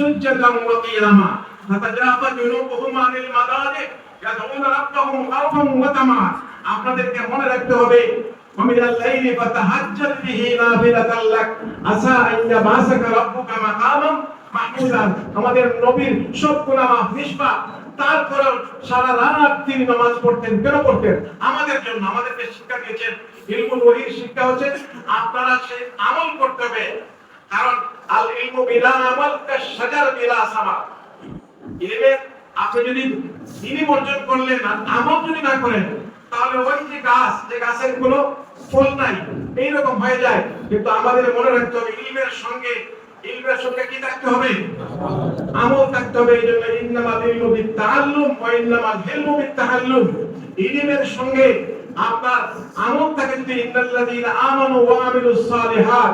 سجدا وقياما تتجافى جنوبهم عن المضاجع يدعون ربهم خوفا وطمعا আপনাদেরকে মনে রাখতে হবে ومن الليل فتهجد به نافلة لك عسى أن يبعثك ربك مقاما محمودا আমাদের নবীর সব গুনাহ মাফ নিষ্পাপ তারপরেও সারা রাত তিনি নামাজ পড়তেন কেন পড়তেন আমাদের জন্য আমাদেরকে শিক্ষা দিয়েছেন ইলমুল ওহির শিক্ষা হচ্ছে আপনারা সেই আমল করতে হবে কারণ আল ইলমু বিলা আমাল কা বিলা সামা। ইলমের আপনি যদি ইলম অর্জন করলেন আর আমল যদি না করেন, তাহলে ওই যে গাছ, যে গাছের কোনো ফল নাই, এইরকম হয়ে যায়। কিন্তু আমাদের মনে রাখতে হবে, ইলমের সঙ্গে ইলমের সঙ্গে কি থাকতে হবে? আমল থাকতে হবে, এই জন্য ইন্নামাল ইলমু বিত্তাআল্লুম ওয়া ইন্নামাল হিলমু বিত্তাহাল্লুম ইলমের সঙ্গে আপনার আমল থাকে যদি ইন্নাল্লাযীনা আমানু ওয়া আমিলুস সালিহাত।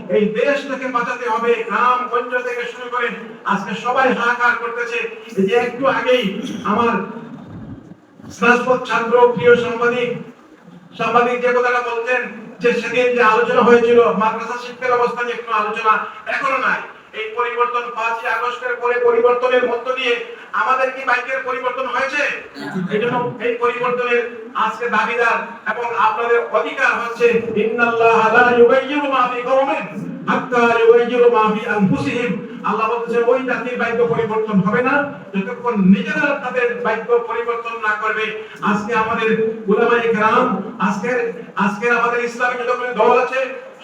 এই দেশ থেকে বাঁচাতে হবে, গ্রাম গঞ্জ থেকে শুরু করে আজকে সবাই হাহাকার করতেছে। যে একটু আগেই আমার স্নাতক ছাত্র, প্রিয় সাংবাদিক সাংবাদিক যে কথাটা বলতেন যে সেদিন যে আলোচনা হয়েছিল, মাদ্রাসা শিক্ষার অবস্থা নিয়ে কোনো আলোচনা এখনও নাই। এই পরিবর্তন পাঁচই আগস্টের পরে পরিবর্তনের মধ্য দিয়ে আমাদের কি বাইকের পরিবর্তন হয়েছে? এই এই পরিবর্তনের আজকে দাবিদার এবং আপনাদের অধিকার হচ্ছে, ইন্নাল্লাহ লা ইউগাইয়িরু মা হাত্তা ইউগাইয়িরু মা আনফুসিহিম। আল্লাহ বলছে ওই জাতির পরিবর্তন হবে না, যতক্ষণ নিজেরা তাদের পরিবর্তন না করবে। আজকে আমাদের উলামায়ে আজকে আজকে আমাদের ইসলামী যতগুলো দল আছে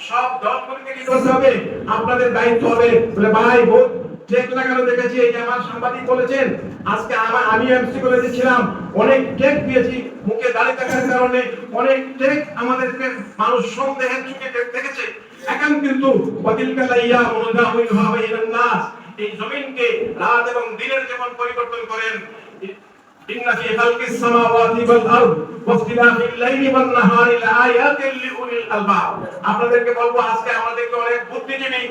সব দলগুলিকে কি করতে হবে, আপনাদের দায়িত্ব হবে। বলে, ভাই, বোন চেক লাগানো দেখেছি, এই যে আমার সাংবাদিক বলেছেন, আজকে আমার, আমি এমসি কলেজে ছিলাম, অনেক টেক দিয়েছি, মুখে দাঁড়িয়ে থাকার কারণে অনেক টেক আমাদেরকে মানুষ সন্দেহের চোখে দেখেছে। এখন কিন্তু ওয়াতিলকা লাইয়া মুনদাহুইলহা বাইনান নাস এই জমিনকে রাত এবং দিনের যেমন পরিবর্তন করেন খালকিস সামাওয়াতি ওয়াল আরদ ওয়াখতিলাফিল লাইলি ওয়ান নাহারি লাআয়াতিন লিউলিল আলবাব। আপনাদেরকে বলব, আজকে আমাদেরকে অনেক বুদ্ধিজীবী,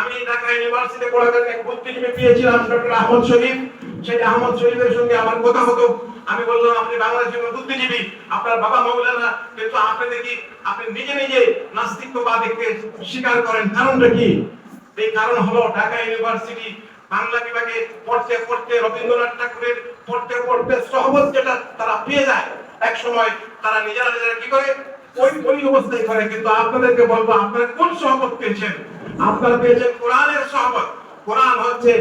আমি ঢাকা ইউনিভার্সিটিতে পড়াকালীন এক বুদ্ধিজীবী পেয়েছিলাম, ডক্টর আহমদ শরীফ। সেই আহমদ শরীফের সঙ্গে আমার কথা হতো। আমি বললাম, আপনি বাংলাদেশের বুদ্ধিজীবী, আপনার বাবা মৌলানা, কিন্তু আপনি দেখি, আপনি নিজে নিজে নাস্তিকবাদকে স্বীকার করেন। কারণটা কি? এই কারণ হলো ঢাকা ইউনিভার্সিটি বাংলা বিভাগে পড়তে পড়তে রবীন্দ্রনাথ ঠাকুরের পড়তে পড়তে সহবত যেটা তারা পেয়ে যায়, এক সময় তারা নিজেরা নিজেরা কি করে? ওই ওই অবস্থায় করে। কিন্তু আপনাদেরকে বলব, আপনারা কোন সহবত পেয়েছেন? আপনারা পেয়েছেন কোরআনের সহবত। কোরআন হচ্ছে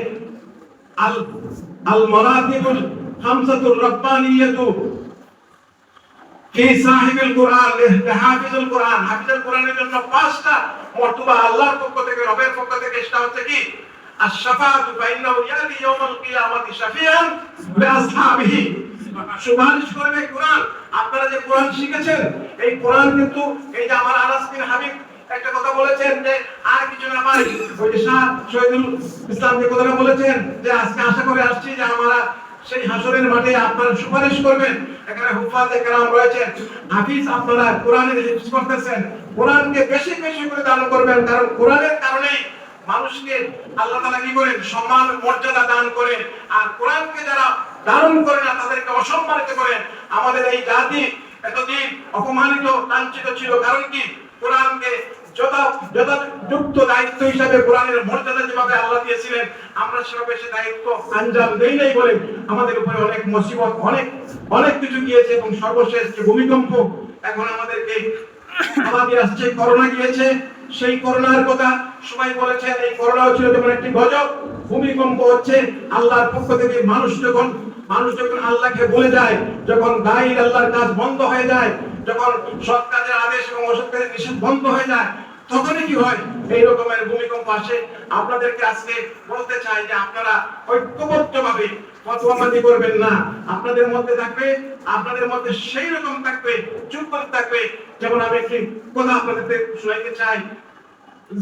আল আল মারাতিবুল খামসাতুর রাব্বানিয়াতু। ফি সাহিবুল কোরআন হাফিজুল কোরআন। হাফিজুল কোরআনের জন্য পাঁচটা মর্তবা আল্লাহর পক্ষ থেকে, রবের পক্ষ থেকে। সেটা হচ্ছে কি? লিআসহাবিহি সুপারিশ করবে কোরআন। আপনারা যে কোরআন শিখেছেন, এই কোরআন কিন্তু এই যে আমার হাবিব একটা কথা বলেছেন যে আর কিছু না ওই যে শাহ শহীদুল ইসলাম যে কথাটা বলেছেন যে আজকে আশা করে আসছি যে আমরা সেই হাসরের মাঠে আপনারা সুপারিশ করবেন। এখানে হুফাজে কেরাম রয়েছেন। হাফিজ আপনারা কোরআনের হিফজ করতেছেন। কোরআনকে বেশি বেশি করে দান করবেন, কারণ কোরআনের কারণেই মানুষকে আল্লাহ তাআলা কি করেন? সম্মান মর্যাদা দান করেন। আর কোরআনকে যারা ধারণ করে না, তাদেরকে অসম্মানিত করেন। আমাদের এই জাতি এতদিন অপমানিত, লাঞ্ছিত ছিল। কারণ কি? কোরআনকে যথাযুক্ত দায়িত্ব হিসাবে কোরআনের মর্যাদা যেভাবে আল্লাহ দিয়েছিলেন, আমরা সেভাবে সে দায়িত্ব আঞ্জাম দেই নাই বলে আমাদের উপরে অনেক মুসিবত, অনেক অনেক কিছু গিয়েছে এবং সর্বশেষ যে ভূমিকম্প, এখন আমাদেরকে আমাদের আসছে, করোনা গিয়েছে। সেই করোনার কথা সবাই বলেছেন, এই করোনা ছিল যেমন একটি গজব, ভূমিকম্প হচ্ছে, আল্লাহর পক্ষ থেকে মানুষ যখন মানুষ যখন আল্লাহকে বলে যায়, যখন দায়ী আল্লাহর কাজ বন্ধ হয়ে যায়, যখন সৎ কাজের আদেশ এবং অসৎ কাজের নিষেধ বন্ধ হয়ে যায় তখনই কি হয়? এই রকমের ভূমিকম্প আসে। আপনাদেরকে আজকে বলতে চাই যে আপনারা ঐক্যবদ্ধভাবে ফতোয়াবাজি করবেন না। আপনাদের মধ্যে থাকবে, আপনাদের মধ্যে সেই রকম থাকবে চুপ থাকবে। যেমন আমি একটি কথা আপনাদের শোনাইতে চাই।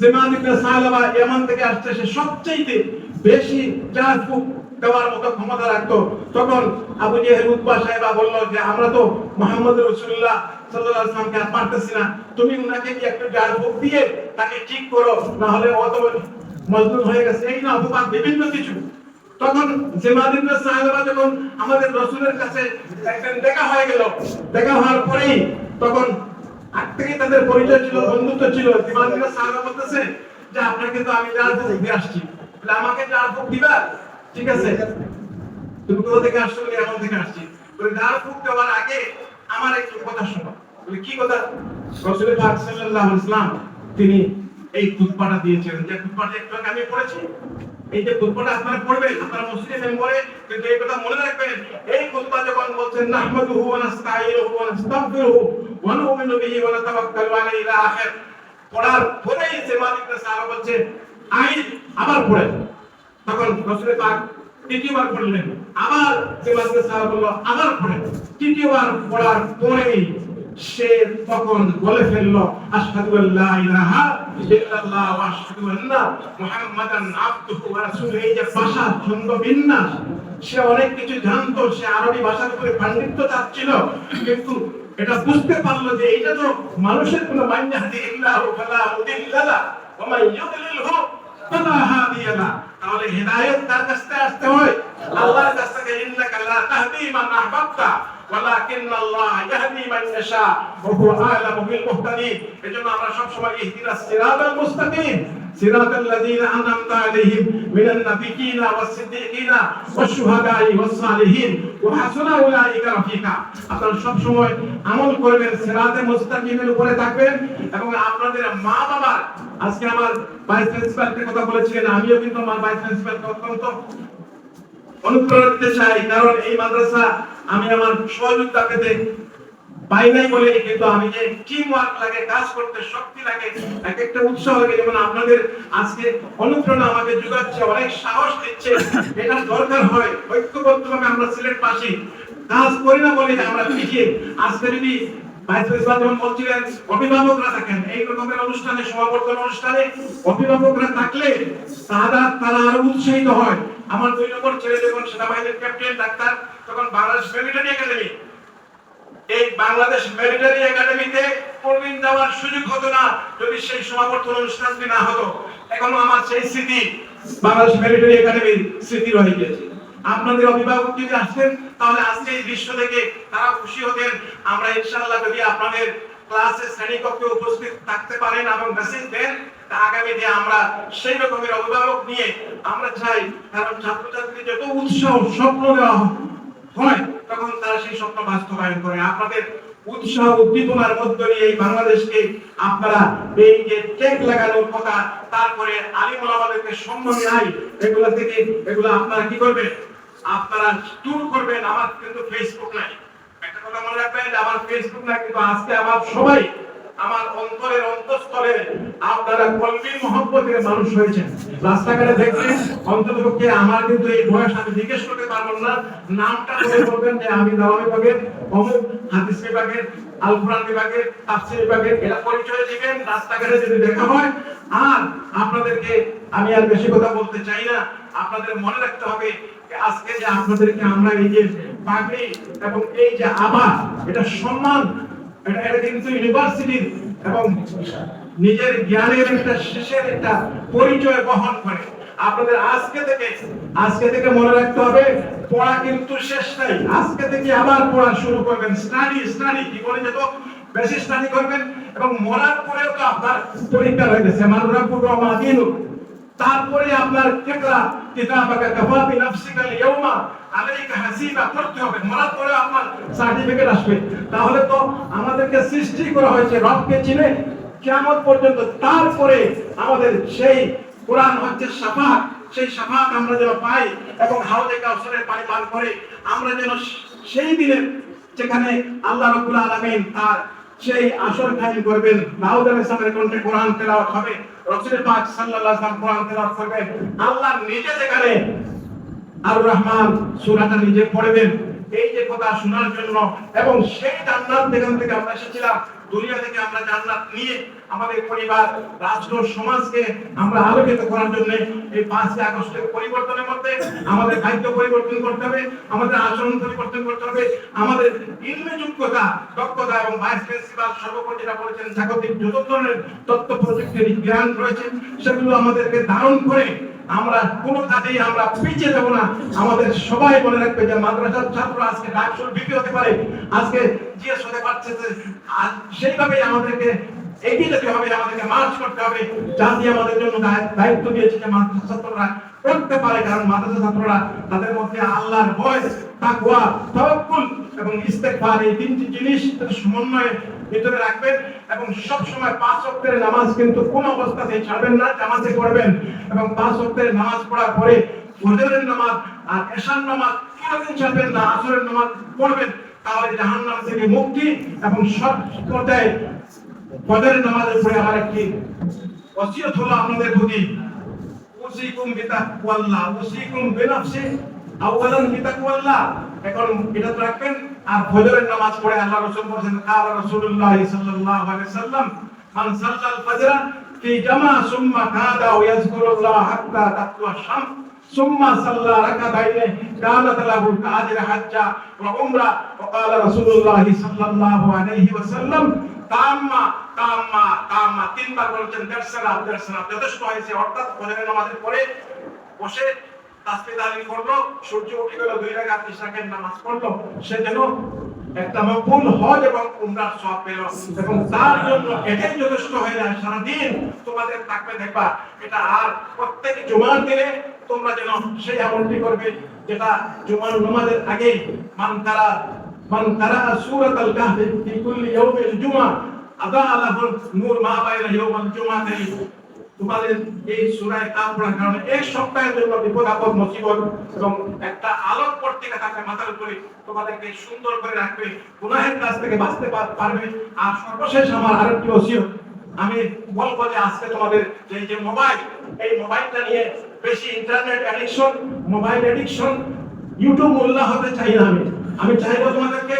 জেমান ইবনে সালাবা ইয়ামান থেকে আসছে, সে সবচেয়ে বেশি যার দেওয়ার মতো ক্ষমতা রাখতো। তখন আবু জেহেল উৎপা সাহেবা বলল যে, আমরা তো মোহাম্মদ রসুল্লাহ না। তুমি উনাকে কি একটু দিয়ে তাকে ঠিক করো? না হলে হয়ে গেছে। এই না বিভিন্ন কিছু। তখন যখন আমাদের রসুলের কাছে একদিন দেখা হয়ে গেল, দেখা হওয়ার পরেই তখন আগ থেকে তাদের পরিচয় ছিল, বন্ধুত্ব ছিল। জেমাদিন সাহেব বলতেছে যে, আপনাকে তো আমি দিয়ে আসছি। আমাকে জার দিবা? ঠিক আছে? তুমি কোথা থেকে আসছো বলে এমন থেকে আসছি। বলে জার ফুক দেওয়ার আগে আমার একটু কথা শোনো। বলে, কি কথা? রসুল পাক সাল্লাল্লাহু আলাইহি ওয়াসাল্লাম তিনি এই খুতবাটা দিয়েছেন যে খুতবাটা একটু আগে আমি পড়েছি, এই যে খুতবাটা আপনারা পড়বেন, আপনারা মসজিদে মেম্বরে, কিন্তু এই কথা মনে রাখবেন, এই খুতবা যখন বলছেন, নাহমাদুহু ওয়া নাস্তাঈনুহু ওয়া নাস্তাগফিরুহু ওয়া নু'মিনু বিহি ওয়া নাতাওয়াক্কালু আলাইহি ইলা আখির। পড়ার পরেই যে মালিক সাহাবা বলছে আই আবার পড়েন তখন রসুল পাক তৃতীয়বার পড়লেন আবার যে সাহাবা বলল আবার পড়েন তৃতীয়বার পড়ার পরেই সে তখন বলে ফেলল, আশহাদু আল্লা ইলাহা ইল্লাল্লাহ ওয়া আশহাদু আন্না মুহাম্মাদান আবদুহু ওয়া রাসূলুহু। এই যে ভাষা ছন্দ বিন্যাস সে অনেক কিছু জানতো, সে আরবি ভাষার উপরে পাণ্ডিত্য চাচ্ছিল, কিন্তু এটা বুঝতে পারল যে এটা তো মানুষের কোনো মান্যাহাদি ইল্লাহু ফালা ওয়া মান ফালা হাদিয়া লা তাহলে হেদায়েত তার কাছ থেকে আসতে হয় আল্লাহর কাছ থেকে ইন্নাকা লা তাহদি মান আহবাবতা ولكن الله يهدي من يشاء وهو اعلم بالمهتدين এজন্য আমরা সব সময় ইহদিনাস সিরাতাল মুস্তাকিম সিদ্দিকিন ওয়াশ শুহাদাই ওয়াস সালিহিন ওয়া হাসুনা উলাইকা রাফিকা। আপনারা সব সময় আমল করবেন, সিরাতে মুস্তাকিমের উপরে থাকবেন এবং আপনাদের মা বাবার আজকে আমার ভাইস প্রিন্সিপালকে কথা বলেছিলেন, আমিও কিন্তু আমার ভাইস প্রিন্সিপালকে অত্যন্ত অনুপ্রেরণা দিতে চাই, কারণ এই মাদ্রাসা আমি আমার সহযোগিতা পেতে পাই বলে, কিন্তু আমি যে টিম ওয়ার্ক লাগে, কাজ করতে শক্তি লাগে এক একটা উৎসাহ লাগে যেমন আপনাদের আজকে অনুপ্রেরণা আমাকে যোগাচ্ছে, অনেক সাহস দিচ্ছে এটা দরকার হয়, ঐক্যবদ্ধভাবে আমরা সিলেট পাশি কাজ করি না বলে আমরা পিছিয়ে। আজকে যদি ভাইস প্রিন্সিপাল যেমন বলছিলেন, অভিভাবকরা থাকেন, এই রকমের অনুষ্ঠানে, সমাবর্তন অনুষ্ঠানে অভিভাবকরা থাকলে তারা তারা আরও উৎসাহিত হয়। আমার দুই নম্বর ছেলে যখন সেনাবাহিনীর ক্যাপ্টেন ডাক্তার, তখন বাংলাদেশ মিলিটারি একাডেমি এই বাংলাদেশ মিলিটারি একাডেমিতে প্রবীণ যাওয়ার সুযোগ হতো না যদি সেই সমাবর্তন অনুষ্ঠানটি না হতো। এখনও আমার সেই স্মৃতি বাংলাদেশ মিলিটারি একাডেমির স্মৃতি রয়ে গেছে আপনাদের অভিভাবক যদি আসতেন, তাহলে আজকে এই দৃশ্য থেকে তারা খুশি হতেন। আমরা ইনশাআল্লাহ যদি আপনাদের ক্লাসে শ্রেণীকক্ষে উপস্থিত থাকতে পারেন এবং মেসেজ দেন আগামী দিনে আমরা সেই রকমের অভিভাবক নিয়ে আমরা চাই। কারণ ছাত্রছাত্রীদের যত উৎসাহ, স্বপ্ন দেওয়া হয়। তখন তারা সেই স্বপ্ন বাস্তবায়ন করে। আপনাদের উৎসাহ উদ্দীপনার মধ্য দিয়ে এই বাংলাদেশকে আপনারা এই যে লাগানোর কথা, তারপরে আলিমুল আমাদেরকে সম্মান নাই এগুলা থেকে এগুলো আপনারা কি করবেন? আপনারা ট্যুর করবেন, আমার কিন্তু ফেসবুক নাই। একটা কথা মনে রাখবেন, আমার ফেসবুক নাই, কিন্তু আজকে আমার সবাই আমার অন্তরের আপনারা মহব্বতের মানুষ হয়েছেন। রাস্তাঘাটে আমার কিন্তু এই বয়স আমি জিজ্ঞেস করতে পারব না। নামটা বলে বলবেন যে আমি অমুক হাদিস বিভাগের আল কোরআন বিভাগের, তাফসীর বিভাগের এটা পরিচয় দিবেন, রাস্তাঘাটে যদি দেখা হয়। আর আপনাদেরকে আমি আর বেশি কথা বলতে চাই না, আপনাদের মনে রাখতে হবে আজকে যে আপনাদেরকে আমরা এই যে পাগড়ি এবং এই যে আবার, এটা সম্মান এটা কিন্তু ইউনিভার্সিটির এবং নিজের জ্ঞানের একটা শেষের একটা পরিচয় বহন করে। আপনাদের আজকে থেকে আজকে থেকে মনে রাখতে হবে, পড়া কিন্তু শেষ নাই। আজকে থেকে আবার পড়া শুরু করবেন। স্টাডি স্টাডি কি বলে যেত বেশি স্টাডি করবেন এবং মরার পরেও তো আপনার পরীক্ষা রয়েছে। মানুষরা পুরো মাদিনু তারপরে আপনার কেকরা কিতাবাকা কাফা বিনাফসিকা ইয়াউমা আলাইকা হাসিবা করতে হবে। মরার পরে আপনার সার্টিফিকেট আসবে। তাহলে তো আমাদেরকে সৃষ্টি করা হয়েছে, রবকে চিনে কিয়ামত পর্যন্ত। তারপরে আমাদের সেই কোরআন হচ্ছে শাফাত। সেই শাফাত আমরা যেন পাই এবং হাউজে কাউসারের পানি পান করে, আমরা যেন সেই দিনের যেখানে আল্লাহ রাব্বুল আলামিন তার সেই আসর কায়েম করবেন। দাউদ আলাইহিস সালামের কণ্ঠে কোরআন তেলাওয়াত হবে। রাসূল পাক সাল্লাল্লাহু আলাইহি কোরআন তেলাওয়াত করবেন আল্লাহ নিজে যেখানে আর রহমান সূরাটা নিজে পড়বেন। এই যে কথা শোনার জন্য এবং সেই জান্নাত যেখান থেকে আমরা এসেছিলাম দুনিয়া থেকে আমরা জান্নাত নিয়ে আমাদের পরিবার, রাষ্ট্র, সমাজকে আমরা আলোকিত করার জন্য এই পাঁচই আগস্টের পরিবর্তনের মধ্যে আমাদের দায়িত্ব পরিবর্তন করতে হবে, আমাদের আচরণ পরিবর্তন করতে হবে, আমাদের ইলমে যোগ্যতা, দক্ষতা এবং ভাইস প্রিন্সিপাল সর্বোপরি যেটা বলেছেন, জাগতিক যত ধরনের তথ্য প্রযুক্তির জ্ঞান রয়েছে, সেগুলো আমাদেরকে ধারণ করে আমরা কোনো কাজেই আমরা পিছিয়ে যাব না। আমাদের সবাই মনে রাখবে যে মাদ্রাসার ছাত্র আজকে ডাকসুর বিপি হতে পারে। আজকে জিএস হতে পারছে যে সেইভাবেই আমাদেরকে এগিয়ে যেতে হবে, আমাদেরকে মার্চ করতে হবে। জাতি আমাদের জন্য দায়িত্ব দিয়েছে যে মাদ্রাসা ছাত্ররা করতে পারে, কারণ মাদ্রাসা ছাত্ররা তাদের মধ্যে আল্লাহর ভয়, তাকওয়া, তাওয়াক্কুল এবং ইস্তেগফার এই তিনটি জিনিস সমন্বয়ে ভিতরে রাখবেন এবং সব সময় পাঁচ ওয়াক্তের নামাজ কিন্তু কোন অবস্থাতেই ছাড়বেন না, জামাতে পড়বেন এবং পাঁচ ওয়াক্তের নামাজ পড়ার পরে ফজরের নামাজ আর এশার নামাজ কোনোদিন ছাড়বেন না, আসরের নামাজ পড়বেন, তাহলে জাহান্নাম থেকে মুক্তি এবং সব পর্যায়ে ফজরের নামাজের পরে আমার একটি ওসিয়ত হলো আপনাদের প্রতি। উসিকুম বিতাকওয়াল্লাহ উসিকুম বিনাফসি, আওয়ালান বিতাকওয়াল্লাহ এখন এটা রাখবেন। আর ফজরের নামাজ পড়ে আল্লাহ রাসূল বলেন কাল রাসূলুল্লাহ সাল্লাল্লাহু আলাইহি সাল্লাম মান সাল্লাল ফজর ফি জামা সুম্মা কাদা ওয়া ইয়াযকুরুল্লাহ হাত্তা তাকওয়া শাম সুম্মা সাল্লা রাকাতাইন কানাত লাহু কাদির হাজ্জা ওয়া উমরা ওয়া কাল রাসূলুল্লাহ সাল্লাল্লাহু আলাইহি ওয়া সাল্লাম তাম্মা তাম্মা তাম্মা তিনবার বলেছেন দর্শনা দর্শনা যথেষ্ট হয়েছে, অর্থাৎ ফজরের নামাজের পরে বসে তাসবিহ তাহলিল করল, সূর্য উঠে গেল, দুই রাকাত তিন নামাজ পড়ল। সে যেন একটা মকবুল হজ এবং উমরার সওয়াব পেল। এবং তার জন্য এটাই যথেষ্ট হয়ে যায়, সারাদিন তোমাদের থাকবে দেখবা, এটা আর প্রত্যেক জুমার দিনে তোমরা যেন সেই আমলটি করবে, যেটা জুমার নামাজের আগে মান তারা মান তারা সূরাতাল কাহফ ফি কুল্লি ইয়াউমিল জুমআ আদা লাহুল নূর মা বাইনা ইয়াউমাল জুমআতাইন তোমাদের এই সূরায় কাম পড়ার কারণে এক সপ্তাহের জন্য বিপদ আপদ মুসিবত এবং একটা আলোক পত্রিকা থাকবে মাথার উপরে তোমাদেরকে সুন্দর করে রাখবে, গুনাহের কাছ থেকে বাঁচতে পারবে। আর সর্বশেষ আমার আরেকটি ওসিয়ত আমি বলব যে আজকে তোমাদের যে যে মোবাইল, এই মোবাইলটা নিয়ে বেশি internet addiction mobile addiction YouTube মোল্লা হতে চাই না আমি। আমি চাইব তোমাদেরকে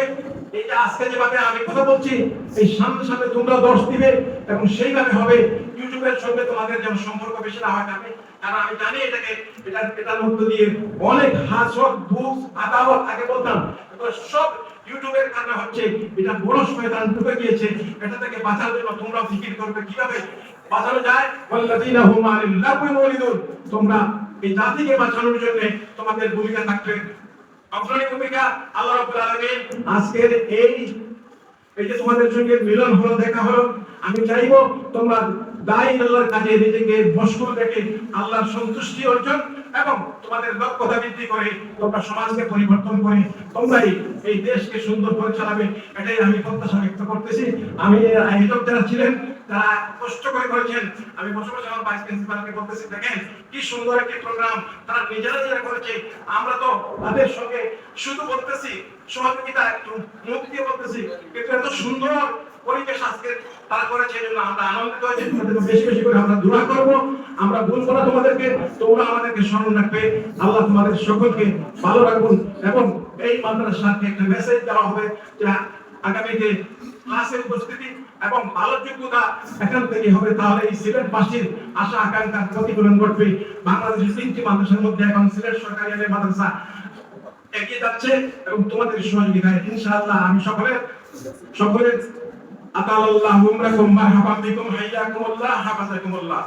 আজকে যেভাবে আমি কথা বলছি, এই সামনে সামনে তোমরা দিবে, এবং সেইভাবে হবে, ইউটিউবের সঙ্গে তোমাদের সম্পর্ক বেশি না হয় আমি কারণ আমি জানি এটাকে, এটা মধ্য দিয়ে অনেক হাসত বুক আদাওয়াত আগে বলতাম সব ইউটিউবের কারণে হচ্ছে, এটা বড় শয়তান ঢুকে গিয়েছে, এটা থেকে বাঁচার জন্য তোমরা ফিকির করবে। কীভাবে? বাঁচানো যায়? ওয়াল্লাযীনা হুম তোমরা এই জাতিকে বাঁচানোর জন্য তোমাদের ভূমিকা থাকবে। অগ্রণী ভূমিকা আল্লাহ আলামিন আজকের এই এই যে তোমাদের সঙ্গে মিলন হলো, দেখা হলো, আমি চাইব তোমরা দায়ী আল্লাহর কাজে নিজেকে রেখে আল্লাহর সন্তুষ্টি অর্জন এবং তোমাদের দক্ষতা বৃদ্ধি করে তোমরা সমাজকে পরিবর্তন করে তোমরাই এই দেশকে সুন্দর করে চালাবে, এটাই আমি প্রত্যাশা ব্যক্ত করতেছি। আমি আয়োজক যারা ছিলেন, তারা কষ্ট করে করেছেন। আমি বসে বসে আমার ভাইস প্রিন্সিপালকে বলতেছি, দেখেন, কি সুন্দর একটি প্রোগ্রাম তারা নিজেরা নিজেরা করেছে। আমরা তো তাদের সঙ্গে শুধু বলতেছি সহযোগিতা একটু মুখ দিয়ে বলতেছি, কিন্তু এত সুন্দর পরিবেশ আজকে তারা করেছে আমরা আনন্দিত হয়েছি। তোমাদেরকে বেশি বেশি করে আমরা দোয়া করব। আমরা ভুলবো না তোমাদেরকে, তোমরা আমাদেরকে স্মরণ রাখবে। আল্লাহ তোমাদের সকলকে ভালো রাখুন এবং এই মাদ্রাসাকে একটা মেসেজ দেওয়া হবে যে আগামীতে ক্লাসের উপস্থিতি এবং ভালো যোগ্যতা এখান থেকে হবে। তাহলে এই সিলেট বাসীর আশা, আকাঙ্ক্ষার প্রতিফলন ঘটবে। বাংলাদেশের তিনটি মাদ্রাসার মধ্যে এখন সিলেট সরকারি মাদ্রাসা এগিয়ে যাচ্ছে এবং তোমাদের সহযোগিতায় ইনশাআল্লাহ আমি সকলের সকলের আতাল্লাহ উমরাকুম মারহাবা বিকুম হাইয়াকুমুল্লাহ হাফাজাকুমুল্লাহ।